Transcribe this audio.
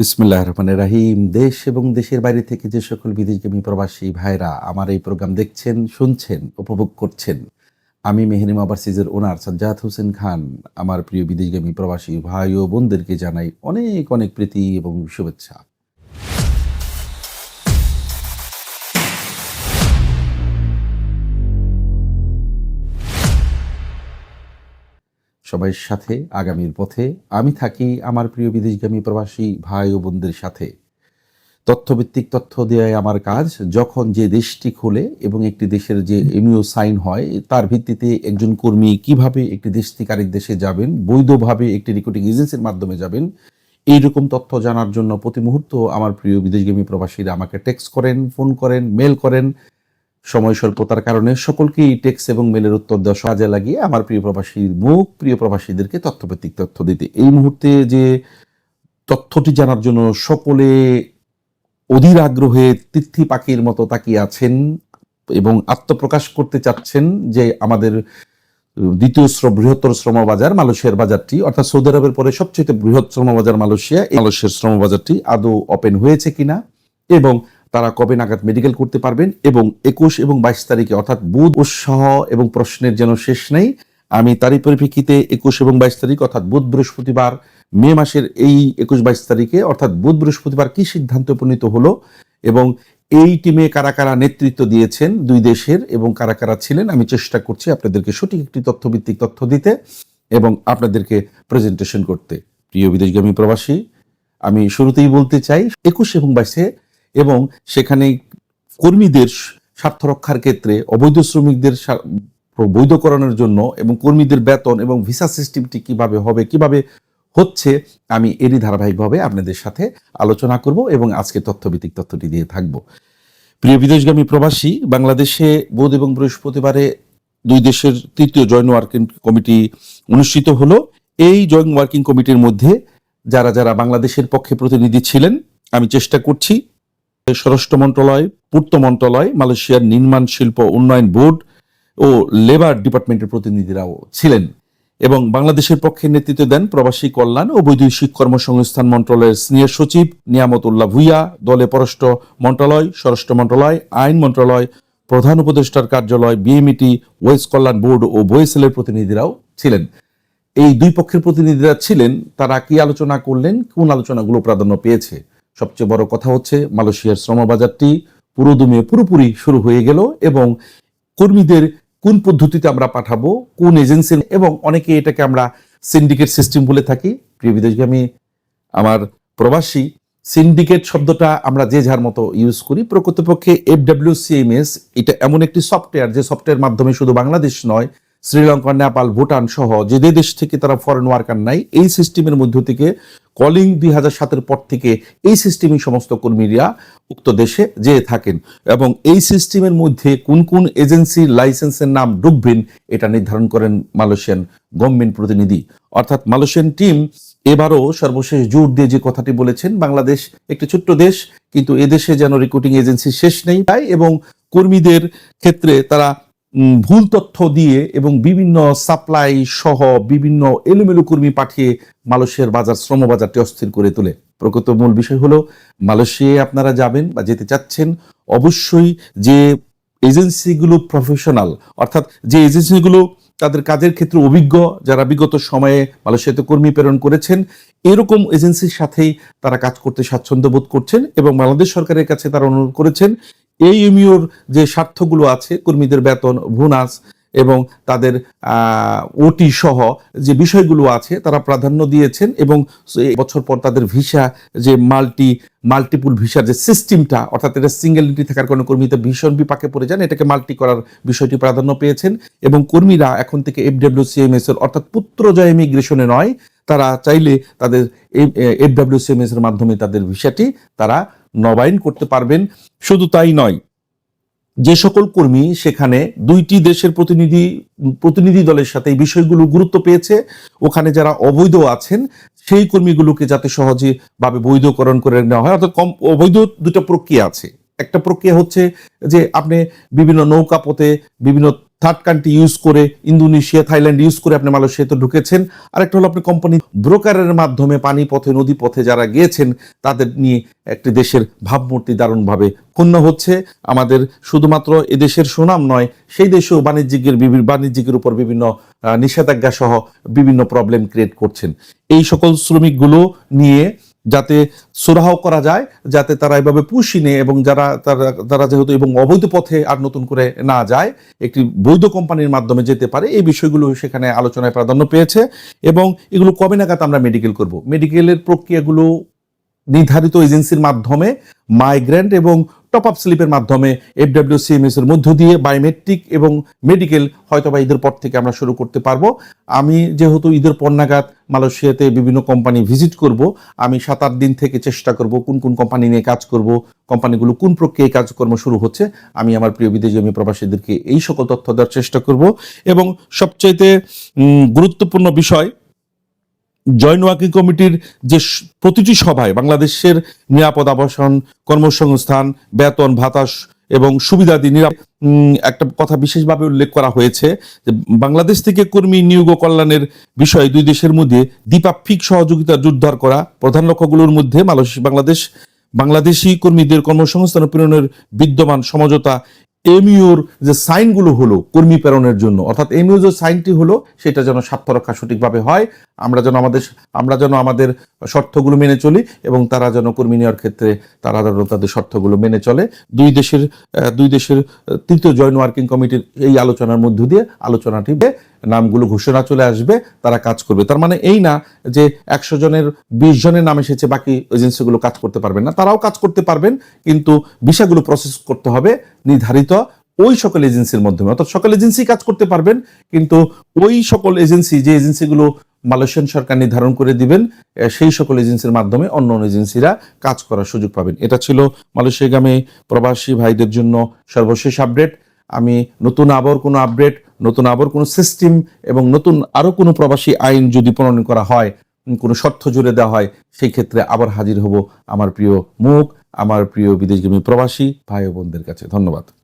বিসমুল্লাহ রহমানের রাহিম। দেশ এবং দেশের বাইরে থেকে যে সকল বিদেশগামী প্রবাসী ভাইরা আমার এই প্রোগ্রাম দেখছেন, শুনছেন, উপভোগ করছেন, আমি মেহরিম ওভারসিজের ওনার সাজ্জাদ হোসেন খান। আমার প্রিয় বিদেশগামী প্রবাসী ভাই ও বোনদেরকে জানাই অনেক অনেক প্রীতি এবং শুভেচ্ছা। সবাই সাথে, আগামীর পথে। আমি থাকি আমার প্রিয় বিদেশগামী প্রবাসী ভাই ও বোনদের সাথে। তথ্যভিত্তিক তথ্য দেওয়াই আমার কাজ। যখন যে দেশটি খোলে এবং একটি দেশের যে এমইও সাইন হয়, তার ভিত্তিতে একজন কর্মী কীভাবে একটি দেশ থেকে আরেক দেশে যাবেন, বৈধভাবে একটি রিক্রুটিং এজেন্সির মাধ্যমে যাবেন, এইরকম তথ্য জানার জন্য প্রতি মুহূর্ত আমার প্রিয় বিদেশগামী প্রবাসীরা আমাকে টেক্সট করেন ফোন করেন মেল করেন। সময় স্বল্পতার কারণে সকলকেই টেক্সট এবং মেলের উত্তর দেওয়া কাজে লাগিয়ে আমার প্রিয় প্রবাসীর মুখ, প্রিয় প্রবাসীদেরকে তথ্যভিত্তিক তথ্য দিতে। এই মুহূর্তে যে তথ্যটি জানার জন্য সকলে অধীর আগ্রহে তিথি পাখির মতো তাকিয়ে আছেন এবং আত্মপ্রকাশ করতে চাচ্ছেন যে আমাদের দ্বিতীয় শ্রম বৃহত্তর শ্রম বাজার মালয়েশিয়ার বাজারটি, অর্থাৎ সৌদি আরবের পরে সবচেয়ে বৃহৎ শ্রম বাজার মালয়েশিয়া, এই মালয়েশিয়ার শ্রম বাজারটি আদৌ ওপেন হয়েছে কিনা এবং তারা কবে নাগাদ মেডিকেল করতে পারবেন এবং একুশ এবং বাইশ তারিখে, অর্থাৎ বুধ উৎসাহ এবং প্রশ্নের যেন শেষ নেই, আমি তারই পরিপ্রেক্ষিতে একুশ এবং বাইশ তারিখ, অর্থাৎ বুধ বৃহস্পতিবার, মে মাসের এই একুশ বাইশ তারিখে, অর্থাৎ বুধ বৃহস্পতিবার কি সিদ্ধান্ত উপনীত হলো এবং এই টিমে কারা কারা নেতৃত্ব দিয়েছেন দুই দেশের এবং কারা কারা ছিলেন, আমি চেষ্টা করছি আপনাদেরকে সঠিক একটি তথ্যভিত্তিক তথ্য দিতে এবং আপনাদেরকে প্রেজেন্টেশন করতে। প্রিয় বিদেশগামী প্রবাসী, আমি শুরুতেই বলতে চাই, একুশ এবং বাইশে এবং সেখানে কর্মীদের স্বার্থ রক্ষার ক্ষেত্রে অবৈধ শ্রমিকদের বৈধকরণের জন্য এবং কর্মীদের বেতন এবং ভিসা সিস্টেমটি কীভাবে হবে, কীভাবে হচ্ছে, আমি এরই ধারাবাহিকভাবে আপনাদের সাথে আলোচনা করব এবং আজকে তথ্যভিত্তিক তথ্যটি দিয়ে থাকব। প্রিয় বিদেশগামী প্রবাসী, বাংলাদেশে বুধ এবং বৃহস্পতিবারে দুই দেশের তৃতীয় জয়েন্ট ওয়ার্কিং কমিটি অনুষ্ঠিত হলো। এই জয়েন্ট ওয়ার্কিং কমিটির মধ্যে যারা যারা বাংলাদেশের পক্ষে প্রতিনিধি ছিলেন, আমি চেষ্টা করছি স্বরাষ্ট্র মন্ত্রণালয়, পূর্ত মন্ত্রণালয়, মালয়েশিয়ার নির্মাণ শিল্প উন্নয়ন বোর্ড ও লেবার ডিপার্টমেন্টের প্রতিনিধিরাও ছিলেন এবং বাংলাদেশের পক্ষে নেতৃত্ব দেন প্রবাসী কল্যাণ ও বৈদেশিক কর্মসংস্থান মন্ত্রণালয়ের সিনিয়র সচিব নিয়ামত উল্লাহ ভুইয়া, দলে পররাষ্ট্র মন্ত্রণালয়, স্বরাষ্ট্র মন্ত্রণালয়, আইন মন্ত্রণালয়, প্রধান উপদেষ্টার কার্যালয়, বিএমইটি ওয়েস্ট কল্যাণ বোর্ড ও বয়েসেলের প্রতিনিধিরাও ছিলেন। এই দুই পক্ষের প্রতিনিধিরা ছিলেন, তারা কি আলোচনা করলেন, কোন আলোচনাগুলো প্রাধান্য পেয়েছে? সবচেয়ে বড় কথা হচ্ছে মালয়েশিয়ার শ্রমবাজারটি পুরোদমে পুরোপুরি শুরু হয়ে গেল এবং কর্মীদের কোন পদ্ধতিতে আমরা পাঠাবো, কোন এজেন্সি এবং অনেকে এটাকে আমরা সিন্ডিকেট সিস্টেম বলে থাকি। প্রিয় বিদেশগামী, আমার প্রবাসী সিন্ডিকেট শব্দটা আমরা যে যার মতো ইউজ করি। প্রকৃতপক্ষে এফ ডাব্লিউ সিএমএস এটা এমন একটি সফটওয়্যার যে সফটওয়্যার মাধ্যমে শুধু বাংলাদেশ নয় শ্রীলঙ্কা, নেপাল, ভুটান সহ যে যে দেশ থেকে তারা ফরেন ওয়ার্কার নাই, এই সিস্টেমের মধ্য থেকে কলিং দুই হাজার সাতের পর থেকে এই সিস্টেমই সমস্ত কর্মীরা উক্ত দেশে যেয়ে থাকেন। এবং এই সিস্টেমের মধ্যে কোন কোন এজেন্সির লাইসেন্সের নাম ঢুকবেন, এটা নির্ধারণ করেন মালয়েশিয়ান গভর্নমেন্ট প্রতিনিধি। অর্থাৎ মালয়েশিয়ান টিম এবারও সর্বশেষ জোর দিয়ে যে কথাটি বলেছেন, বাংলাদেশ একটি ছোট্ট দেশ, কিন্তু এদেশে যেন রিক্রুটিং এজেন্সি শেষ নেই, তাই এবং কর্মীদের ক্ষেত্রে তারা ভুল তথ্য দিয়ে এবং বিভিন্ন সাপ্লাই সহ বিভিন্ন এলোমেলো কর্মী পাঠিয়ে মালয়েশিয়ার বাজার, শ্রম বাজারটি অস্থির করে তোলে। প্রকৃত মূল বিষয় হলো, মালয়েশিয়ায় আপনারা যাবেন বা যেতে চাচ্ছেন, অবশ্যই যে এজেন্সিগুলো প্রফেশনাল অর্থাৎ যে এজেন্সিগুলো তাদের কাজের ক্ষেত্রে অভিজ্ঞ যারা বিগত সময়ে মালয়েশিয়াতে কর্মী প্রেরণ করেছেন, এরকম এজেন্সির সাথেই তারা কাজ করতে স্বাচ্ছন্দ্য বোধ করছেন এবং বাংলাদেশ সরকারের কাছে তারা অনুরোধ করেছেন, এই ইউমিওর যে স্বার্থগুলো আছে, কর্মীদের বেতন, বোনাস এবং তাদের ওটি সহ যে বিষয়গুলো আছে তারা প্রাধান্য দিয়েছেন এবং বছর পর তাদের ভিসা যে মাল্টি, মাল্টিপুল ভিসার যে সিস্টেমটা, অর্থাৎ এটা সিঙ্গেল এন্ট্রি থাকার কোনো কর্মীতে ভীষণ বিপাকে পড়ে যান, এটাকে মাল্টি করার বিষয়টি প্রাধান্য পেয়েছেন এবং কর্মীরা এখন থেকে এফডব্লিউ সিএমএস এর, অর্থাৎ পুত্রজয় ইমিগ্রেশনে নয়, তারা চাইলে তাদের এফডব্লিউ সিএমএস এর মাধ্যমে তাদের ভিসাটি তারা নবায়ন করতে পারবেন। শুধু তাই নয় যে সকল কর্মী সেখানে দুইটি দেশের প্রতিনিধি প্রতিনিধি দলের সাথে এই বিষয়গুলো গুরুত্ব পেয়েছে। ওখানে যারা অবৈধ আছেন, সেই কর্মীগুলোকে যাতে সহজে ভাবে বৈধকরণ করে নেওয়া হয়, অর্থাৎ কম অবৈধ দুটা প্রক্রিয়া আছে। একটা প্রক্রিয়া হচ্ছে যে আপনি বিভিন্ন নৌকা পথে বিভিন্ন থার্ড কান্ট্রি ইউজ করে, ইন্দোনেশিয়া, থাইল্যান্ড ইউজ করে আপনি মালয়েশিয়াতে ঢুকেছেন। আরেকটা হলো আপনি কোম্পানি ব্রোকারের মাধ্যমে পানি পথে, নদী পথে যারা গিয়েছেন, তাদের নিয়ে একটি দেশের ভাবমূর্তি দারুণভাবে ক্ষুণ্ণ হচ্ছে। আমাদের শুধুমাত্র এদেশের সুনাম নয়, সেই দেশেও বাণিজ্যিকের বিভিন্ন বাণিজ্যিকের উপর বিভিন্ন নিষেধাজ্ঞা সহ বিভিন্ন প্রবলেম ক্রিয়েট করছেন। এই সকল শ্রমিকগুলো নিয়ে যাতে সুরাহ করা যায়, যাতে তারা এভাবে পুষি নেয় এবং যারা, তারা তারা যেহেতু এবং অবৈধ পথে আর নতুন করে না যায়, একটি বৈধ কোম্পানির মাধ্যমে যেতে পারে, এই বিষয়গুলো সেখানে আলোচনায় প্রাধান্য পেয়েছে এবং এগুলো কবে নাগাদ আমরা মেডিকেল করব? মেডিকেলের প্রক্রিয়াগুলো নির্ধারিত এজেন্সির মাধ্যমে মাইগ্রেন্ট এবং টপ আপ স্লিপের মাধ্যমে এফডব্লিউসিএমএস এর মধ্য দিয়ে বায়োমেট্রিক এবং মেডিকেল হয়তো বা ঈদের পর থেকে আমরা শুরু করতে পারব। আমি যেহেতু ঈদের নাগাদ মালয়েশিয়াতে বিভিন্ন কোম্পানি ভিজিট করব, আমি সাত আট দিন থেকে চেষ্টা করব কোন কোন কোম্পানি নিয়ে কাজ করব, কোম্পানিগুলো কোন প্রক্রিয়ায় কাজকর্ম শুরু হচ্ছে। আমি আমার প্রিয় বিদেশি আমি প্রবাসীদেরকে এই সকল তথ্য দেওয়ার চেষ্টা করব এবং সবচাইতে গুরুত্বপূর্ণ বিষয় জয়েন্ট ওয়ার্কিং কমিটির যে প্রতিটি সভায় বাংলাদেশের নিরাপদ আবাসন, কর্মসংস্থান, বেতন ভাতা স- এবং সুবিধাদি নিরাপ একটা কথা বিশেষভাবে উল্লেখ করা হয়েছে যে বাংলাদেশ থেকে কর্মী নিয়োগ ও কল্যাণের বিষয়ে দুই দেশের মধ্যে দ্বিপাক্ষিক সহযোগিতা জোরদার করা প্রধান লক্ষ্যগুলোর মধ্যে বাংলাদেশ, বাংলাদেশি কর্মীদের কর্মসংস্থান প্রেরণের বিদ্যমান সমঝোতা এমইউর যে সাইনগুলো হলো কর্মী প্রেরণের জন্য, অর্থাৎ এমইউ যে সাইনটি হলো, সেটা যেন স্বার্থ রক্ষা সঠিকভাবে হয়, আমরা যেন আমাদের আমরা যেন আমাদের শর্তগুলো মেনে চলি এবং তারা যেন কর্মী নেওয়ার ক্ষেত্রে তারা যেন তাদের শর্তগুলো মেনে চলে। দুই দেশের দুই দেশের তৃতীয় জয়েন্ট ওয়ার্কিং কমিটির এই আলোচনার মধ্য দিয়ে আলোচনাটি নামগুলো ঘোষণা চলে আসবে, তারা কাজ করবে। তার মানে এই না যে একশো জনের, বিশ জনের নাম এসেছে, বাকি এজেন্সিগুলো কাজ করতে পারবেন না। তারাও কাজ করতে পারবেন, কিন্তু বিষয়গুলো প্রসেস করতে হবে নির্ধারিত ওই সকল এজেন্সির মাধ্যমে। অর্থাৎ সকল এজেন্সি কাজ করতে পারবেন, কিন্তু ওই সকল এজেন্সি, যে এজেন্সিগুলো মালয়েশিয়ান সরকার নির্ধারণ করে দিবেন সেই সকল এজেন্সির মাধ্যমে অন্য অন্য এজেন্সিরা কাজ করার সুযোগ পাবেন। এটা ছিল মালয়েশিয়াগামী প্রবাসী ভাইদের জন্য সর্বশেষ আপডেট আমি নতুন আবার কোনো আপডেট নতুন আবার কোনো সিস্টেম এবং নতুন আরও কোনো প্রবাসী আইন যদি প্রণয়ন করা হয়, কোনো শর্ত জুড়ে দেওয়া হয়, সেই ক্ষেত্রে আবার হাজির হব আমার প্রিয় মুখ, আমার প্রিয় বিদেশগামী প্রবাসী ভাই বোনদের কাছে। ধন্যবাদ।